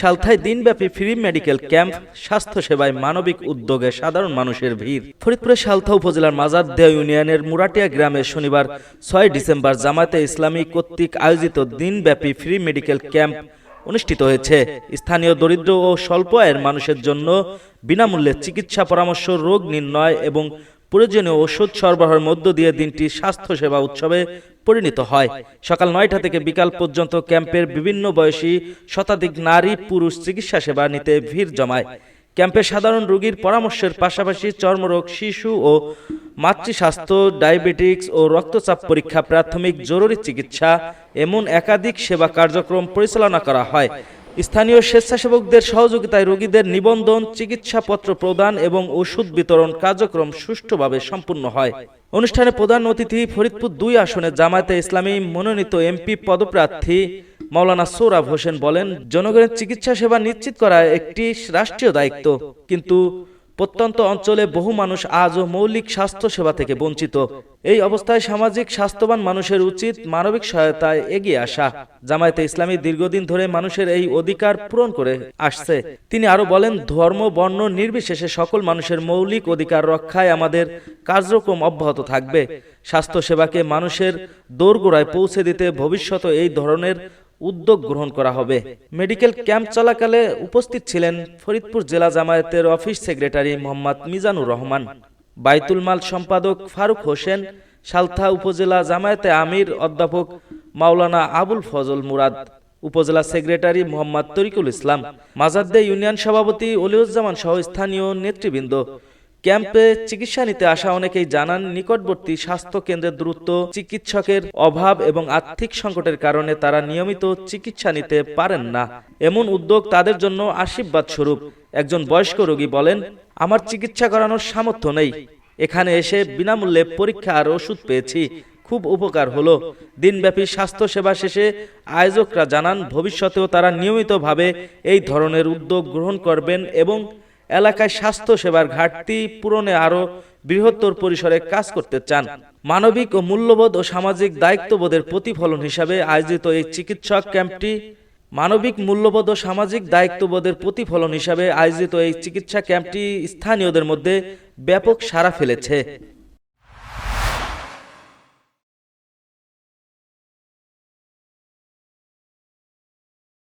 সালথায় দিনব্যাপী free medical camp, স্বাস্থ্যসেবায় মানবিক উদ্যোগে সাধারণ মানুষের ভিড়। ফরিদপুরের সালথা উপজেলার মাজারদেহ ইউনিয়নের মুরাটিয়া গ্রামে শনিবার, ছয় ডিসেম্বর জামায়াতে ইসলামী কর্তৃক আয়োজিত দিনব্যাপী ফ্রি মেডিকেল ক্যাম্প অনুষ্ঠিত হয়েছে। স্থানীয় দরিদ্র ও স্বল্প আয়ের মানুষের জন্য বিনামূল্যে চিকিৎসা পরামর্শ, রোগ নির্ণয় এবং প্রয়োজনীয় ওষুধ সরবরাহের মধ্য দিয়ে দিনটি স্বাস্থ্যসেবা উৎসবে পরিণত হয়। সকাল নয়টা থেকে বিকাল পর্যন্ত ক্যাম্পের বিভিন্ন বয়সী শতাধিক নারী পুরুষ চিকিৎসা সেবা নিতে ভিড় জমায়। ক্যাম্পে সাধারণ রোগীর পরামর্শের পাশাপাশি চর্মরোগ, শিশু ও মাতৃস্বাস্থ্য, ডায়াবেটিক্স ও রক্তচাপ পরীক্ষা, প্রাথমিক জরুরি চিকিৎসা, এমন একাধিক সেবা কার্যক্রম পরিচালনা করা হয়। স্থানীয় স্বেচ্ছাসেবকদের সহযোগিতায় রোগীদের নিবন্ধন, চিকিৎসাপত্র প্রদান এবং ওষুধ বিতরণ কার্যক্রম সুষ্ঠুভাবে সম্পূর্ণ হয়। অনুষ্ঠানে প্রধান অতিথি ফরিদপুর দুই আসনে জামায়াতে ইসলামী মনোনীত এমপি পদপ্রার্থী মাওলানা সৌরভ হোসেন বলেন, জনগণের চিকিৎসা সেবা নিশ্চিত করা একটি রাষ্ট্রীয় দায়িত্ব। কিন্তু প্রত্যন্ত অঞ্চলে বহু মানুষ আজও মৌলিক স্বাস্থ্য সেবা থেকে বঞ্চিত। এই অবস্থায় সামাজিক স্বাস্থ্যবান মানুষের উচিত মানবিক সহায়তায় এগিয়ে আসা। জামায়াতে ইসলামী দীর্ঘদিন ধরে মানুষের এই অধিকার পূরণ করে আসছে। তিনি আরও বলেন, ধর্ম, বর্ণ নির্বিশেষে সকল মানুষের মৌলিক অধিকার রক্ষায় আমাদের কার্যক্রম অব্যাহত থাকবে। স্বাস্থ্য সেবাকে মানুষের দোরগোড়ায় পৌঁছে দিতে ভবিষ্যতে এই ধরনের উদ্যোগ গ্রহণ করা হবে। মেডিকেল ক্যাম্প চলাকালে উপস্থিত ছিলেন ফরিদপুর জেলা জামায়াতের অফিস সেক্রেটারি মোহাম্মদ মিজানুর রহমান, বাইতুল মাল সম্পাদক ফারুক হোসেন, সালথা উপজেলা জামায়াতে আমির অধ্যাপক মাওলানা আবুল ফজল মুরাদ, উপজেলা সেক্রেটারি মোহাম্মদ তরিকুল ইসলাম মাজাদ্দে ইউনিয়ন সভাপতি অলিউজ্জামান সহ স্থানীয় নেতৃবৃন্দ ক্যাম্পে চিকিৎসা নিতে আসা অনেকেই জানান, নিকটবর্তী স্বাস্থ্য কেন্দ্রের দ্রুত চিকিৎসকের অভাব এবং আর্থিক সংকটের কারণে তারা নিয়মিত চিকিৎসা নিতে পারেন না। এমন উদ্যোগ তাদের জন্য আশীর্বাদ স্বরূপ একজন বয়স্ক রোগী বলেন, আমার চিকিৎসা করানোর সামর্থ্য নেই। এখানে এসে বিনামূল্যে পরীক্ষা আর ওষুধ পেয়েছি। খুব উপকার হলো। দিনব্যাপী স্বাস্থ্য সেবা শেষে আয়োজকরা জানান, ভবিষ্যতেও তারা নিয়মিতভাবে এই ধরনের উদ্যোগ গ্রহণ করবেন এবং এলাকায় স্বাস্থ্য সেবার ঘাটতি পূরণে আরও বৃহত্তর পরিসরে কাজ করতে চান। মানবিক ও মূল্যবোধ ও সামাজিক দায়িত্ববোধের প্রতিফলন হিসাবে আয়োজিত এই চিকিৎসক ক্যাম্পটি মানবিক মূল্যবোধ ও সামাজিক দায়িত্ববোধের প্রতিফলন হিসাবে আয়োজিত এই চিকিৎসা ক্যাম্পটি স্থানীয়দের মধ্যে ব্যাপক সাড়া ফেলেছে।